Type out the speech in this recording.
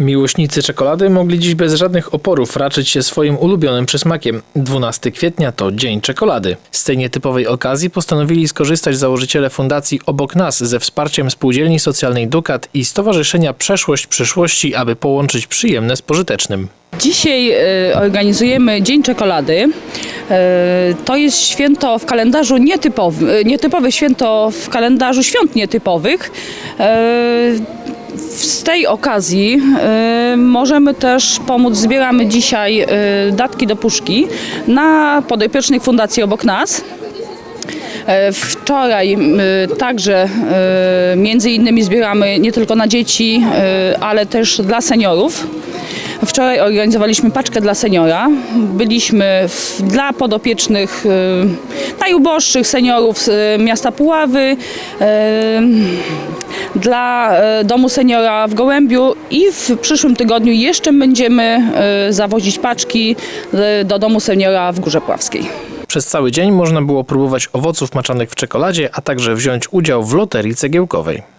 Miłośnicy czekolady mogli dziś bez żadnych oporów raczyć się swoim ulubionym przysmakiem. 12 kwietnia to Dzień Czekolady. Z tej nietypowej okazji postanowili skorzystać założyciele fundacji Obok Nas ze wsparciem spółdzielni socjalnej Dukat i Stowarzyszenia Przeszłość Przyszłości, aby połączyć przyjemne z pożytecznym. Dzisiaj e, organizujemy Dzień Czekolady. E, To jest święto w kalendarzu nietypowym, e, nietypowe święto w kalendarzu świąt nietypowych. Z tej okazji e, możemy też pomóc, zbieramy dzisiaj e, datki do puszki na podopiecznych Fundacji Obok Nas. E, Wczoraj także między innymi zbieramy nie tylko na dzieci, ale też dla seniorów. Wczoraj organizowaliśmy paczkę dla seniora. Byliśmy w, dla podopiecznych najuboższych seniorów miasta Puławy, dla e, domu seniora w Gołębiu i w przyszłym tygodniu jeszcze będziemy e, zawozić paczki e, do domu seniora w Górze Pławskiej. Przez cały dzień można było próbować owoców maczanych w czekoladzie, a także wziąć udział w loterii cegiełkowej.